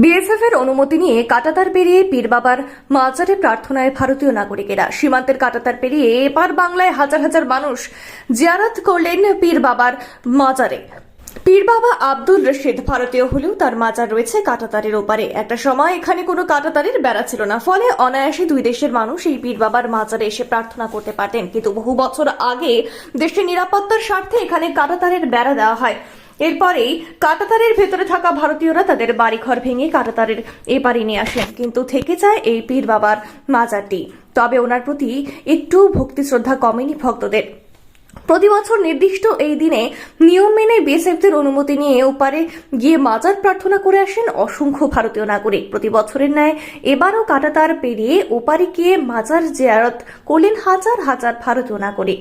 BSF এর অনুমতি নিয়ে কাটাতার পেরিয়ে পীর বাবার মাজারে প্রার্থনায় ভারতীয় নাগরিকেরা। সীমান্তের কাটাতার পেরিয়ে এপার বাংলায় হাজার হাজার মানুষ জিয়ারত করলেন পীর বাবার মাজারে। পীর বাবা আব্দুল রশিদ ভারতীয় হলেও তার মাজার রয়েছে কাটাতারের ওপারে। একটা সময় এখানে কোনো কাটাতারের বেড়া ছিল না। ফলে অনায়াসে দুই দেশের মানুষ এই পীর বাবার মাজারে এসে প্রার্থনা করতে পারতেন। কিন্তু বহু বছর আগে দেশের নিরাপত্তার স্বার্থে এখানে কাটাতারের বেড়া দেওয়া হয়। এরপরেই কাটাতারের ভেতরে থাকা ভারতীয়রা তাদের বাড়িঘর ভেঙে কাটাতারের এপারে নিয়ে আসেন। কিন্তু থেকে যায় এই পীর বাবার মাজারটি। তবে ওনার প্রতি একটু ভক্তি শ্রদ্ধা কমেনি ভক্তদের। প্রতি বছর নির্দিষ্ট এই দিনে নিয়ম মেনে বিএসএফদের অনুমতি নিয়ে ওপারে গিয়ে মাজার প্রার্থনা করে আসেন অসংখ্য ভারতীয় নাগরিক। প্রতি বছরের ন্যায় এবারও কাটাতার পেরিয়ে ওপারে গিয়ে মাজার জিয়ারত করলেন হাজার হাজার ভারতীয় নাগরিক।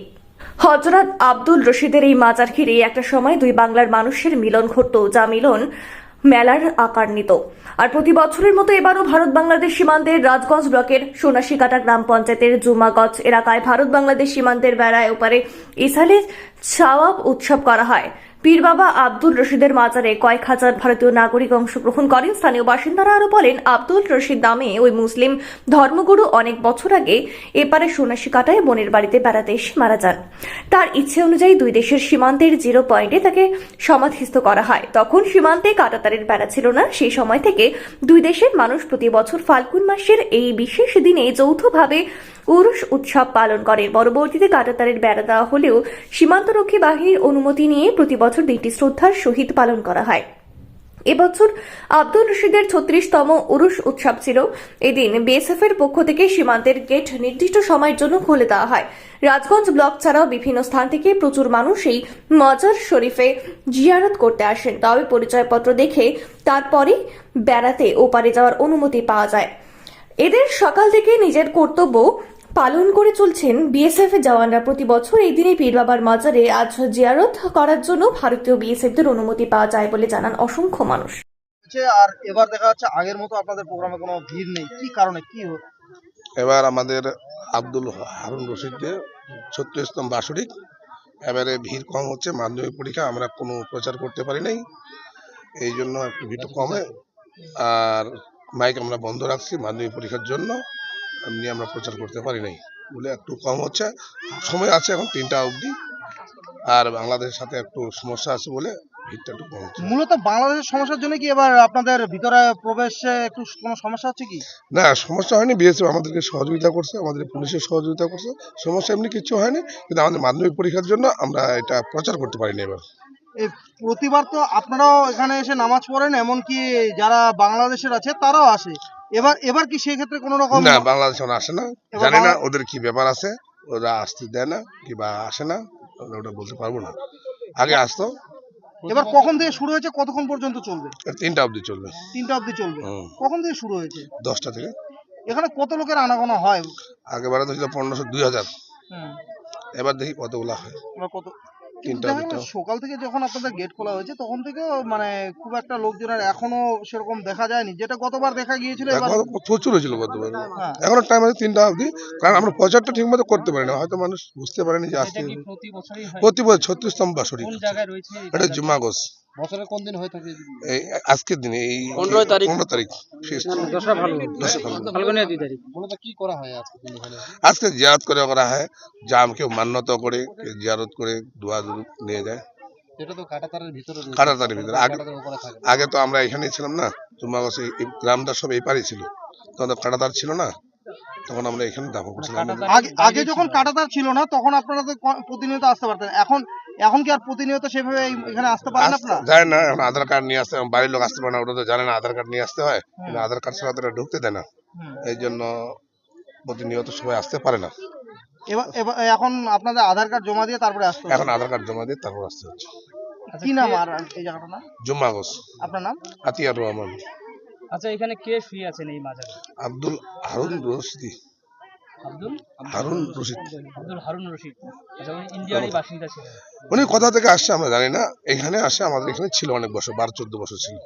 হজরত আব্দুল রশিদের এই মাজার ঘিরে একটা সময় দুই বাংলার মানুষের মিলন ঘটত, যা মিলন মেলার আকার নিত। আর প্রতি বছরের মতো এবারও ভারত বাংলাদেশ সীমান্তের রাজগঞ্জ ব্লকের সোনাশিকাটা গ্রাম পঞ্চায়েতের জুমাগঞ্জ এলাকায় ভারত বাংলাদেশ সীমান্তের বেড়ায় ওপারে ইসালে ছাওয়াব উৎসব করা হয়। পীর বাবা আব্দুল রশিদের মাজারে কয়েক হাজার ভারতীয় নাগরিক অংশগ্রহণ করেন। স্থানীয় বাসিন্দারা আরও বলেন, আব্দুল রশিদ নামে ওই মুসলিম ধর্মগুরু অনেক বছর আগে এপারে সোনাশি কাটায় বোনের বাড়িতে বেড়াতে এসে মারা যান। তার ইচ্ছে অনুযায়ী দুই দেশের সীমান্তের জিরো পয়েন্টে তাকে সমাধিস্থ করা হয়। তখন সীমান্তে কাটাতারের বেড়া ছিল না। সেই সময় থেকে দুই দেশের মানুষ প্রতি বছর ফাল্গুন মাসের এই বিশেষ দিনে যৌথভাবে উরুষ উৎসব পালন করে। পরবর্তীতে কাটাতারের বেড়া দেওয়া হলেও সীমান্তরক্ষী বাহিনীর অনুমতি নিয়ে প্রতি বছর দিনটি শ্রদ্ধার সহিত পালন করা হয়। এবছর আব্দুল রশিদের ছত্রিশতম উরুষ উৎসব ছিল। এদিন বিএসএফ এর পক্ষ থেকে সীমান্তের গেট নির্দিষ্ট সময়ের জন্য খুলে দেওয়া হয়। রাজগঞ্জ ব্লক ছাড়াও বিভিন্ন স্থান থেকে প্রচুর মানুষ এই মজার শরীফে জিয়ারত করতে আসেন। তবে পরিচয়পত্র দেখে তারপরে বেড়াতে ওপারে যাওয়ার অনুমতি পাওয়া যায়। এদের সকাল থেকে নিজের কর্তব্য পালন করে চলছেন বিএসএফ এর জওয়ানরা। প্রতি বছর এই দিনে পীর বাবার মাজারে আজ জিয়ারত করার জন্য ভারতীয় বিএসএফদের অনুমতি পাওয়া যায় বলে জানান অসংখ্য মানুষ। আর এবার দেখা যাচ্ছে আগের মতো আপনাদের প্রোগ্রামে কোনো ভিড় নেই। কি কারণে? কি এবার আমাদের আব্দুল হারুন রশিদকে ছত্রিশতম বাসরিক এবারে ভিড় কম হচ্ছে মাধ্যমিক পরীক্ষা আমরা কোনো প্রচার করতে পারি নাই। এই জন্য একটু ভিড় কমে। আর মাইক আমরা বন্ধ রাখছি মাধ্যমিক পরীক্ষার জন্য। এমনি আমরা প্রচার করতে পারি নাই। বলে একটু কম হচ্ছে। সময় আছে এখন তিনটা অবধি। আর বাংলাদেশের সাথে একটু সমস্যা আছে বলে ভিড়টা একটু কম হচ্ছে। মূলত বাংলাদেশের সমস্যার জন্য কি এবার আপনাদের ভিতরে প্রবেশে একটু কোনো সমস্যা হচ্ছে কি? না সমস্যা হয়নি। বিএসএফ আমাদেরকে সহযোগিতা করছে আমাদের পুলিশের সহযোগিতা করছে। সমস্যা এমনি কিছু হয়নি। কিন্তু আমাদের মাধ্যমিক পরীক্ষার জন্য আমরা এটা প্রচার করতে পারিনি এবার। প্রতিবার তো আপনারাও এখানে এসে নামাজ পড়েন এমনকি যারা বাংলাদেশের আছে তারাও আসে। এবার এবার কি সেই ক্ষেত্রে কোনো রকম না বাংলাদেশ আসে না। জানি না ওদের কি ব্যাপার আছে ওরা আসতে দেয় না কিংবা আসে না ওটা বলতে পারব না। আগে আসতো। এবার কখন থেকে শুরু হয়েছে কতক্ষণ পর্যন্ত চলবে? তিনটা অবধি চলবে। তিনটা অবধি চলবে। কখন থেকে শুরু হয়েছে? দশটা থেকে। এখানে কত লোকের আনাগোনা হয়? আগেবারে তো ছিল পনেরোশো দুই হাজার। এবার দেখি কতগুলা হয়। কত তিনটা সকাল থেকে যখন আপনাদের গেট খোলা হয়েছে তখন থেকে মানে খুব একটা লোকজনের এখনও সেরকম দেখা যায়নি। যেটা গতবার দেখা গিয়েছিল এখন প্রচুর হয়েছিল গতবার। এখন এখনও টাইম আছে তিনটা অবধি। কারণ আমরা প্রচারটা ঠিক মতো করতে পারি না হয়তো মানুষ বুঝতে পারেনি যে আসতে এটা কি প্রতি বছরই হয়? প্রতি বছর ছত্রিশতম এই এটা জায়গাটা? বছরে কোন দিন হয়ে থাকে এই আজকের দিনে এই 15 তারিখ। পনেরো তারিখ শেষ দশরা ভালো দশরা ফাল্গুন। ফাল্গুনের দুই তারিখ মূলত কি করা হয় আজকে দিন এখানে আজকে জিয়ারত করে করা হয় জাম কেউ মান্যত করে জিয়ারত করে দোয়া দুরুদ নিয়ে যায় এটা তো কাটাতারের ভিতরে রয়েছে। ভিতরে। আগে- তো আমরা এখানেই ছিলাম না তোমার কাছে গ্রামটা সব এই পারে ছিল তখন তো কাটাতার ছিল না তখন আমরা এখানে দাফন করছিলাম আগে আগে যখন। কাটাতার ছিল না তখন আপনারা তো প্রতিনিয়ত আসতে পারতেন এখন এখন কি আর প্রতিনিয়ত সেভাবে এখানে আসতে পারেন আপনারা? যায় না এখন আধার কার্ড নিয়ে আসতে বাড়ির লোক আসতে পারে না ওটা তো জানে না আধার কার্ড নিয়ে আসতে হয়। কিন্তু আধার কার্ড ছাড়া তো ঢুকতে দেয় না। এই জন্য প্রতিনিয়ত সবাই আসতে পারে না। এবার এবার এখন আপনাদের আধার কার্ড জমা দিয়ে তারপরে আসতে এখন আধার কার্ড জমা দিয়ে তারপর আসতে হচ্ছে। কি নাম আর এই জায়গাটার নাম? জুম্মাগজ আপনার নাম? আতিয়ার রহমান। আচ্ছা এখানে কে শুয়ে আছেন এই মাজারে? আব্দুল হারুন রশিদি। আব্দুল হারুন রশিদ। আব্দুল হারুন রশিদ। আচ্ছা উনি ইন্ডিয়ারই বাসিন্দা ছিলেন। উনি কোথা থেকে আসছে আমরা জানি না। এখানে আসে আমাদের এখানে ছিল অনেক বছর বারো চোদ্দ বছর ছিল।